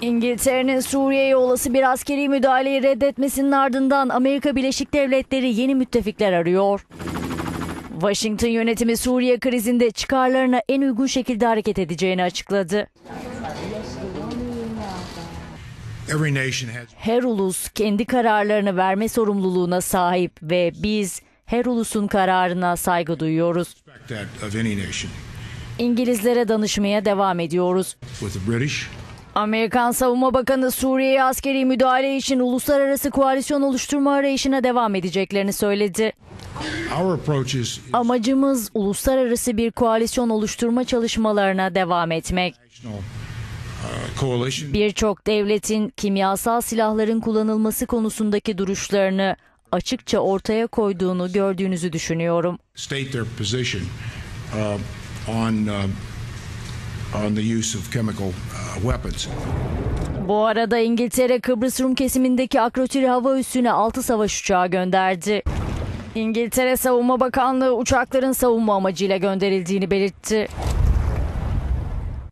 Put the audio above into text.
İngiltere'nin Suriye'ye olası bir askeri müdahaleyi reddetmesinin ardından Amerika Birleşik Devletleri yeni müttefikler arıyor. Washington yönetimi Suriye krizinde çıkarlarına en uygun şekilde hareket edeceğini açıkladı. Her ulus kendi kararlarını verme sorumluluğuna sahip ve biz her ulusun kararına saygı duyuyoruz. İngilizlere danışmaya devam ediyoruz. Amerikan Savunma Bakanı Suriye'ye askeri müdahale için uluslararası koalisyon oluşturma arayışına devam edeceklerini söyledi. Amacımız uluslararası bir koalisyon oluşturma çalışmalarına devam etmek. uh, Birçok devletin kimyasal silahların kullanılması konusundaki duruşlarını açıkça ortaya koyduğunu gördüğünüzü düşünüyorum. state their position uh, on uh, on the use of chemical uh, weapons. Bu arada İngiltere Kıbrıs Rum kesimindeki Akrotiri hava üssüne 6 savaş uçağı gönderdi. İngiltere Savunma Bakanlığı uçakların savunma amacıyla gönderildiğini belirtti.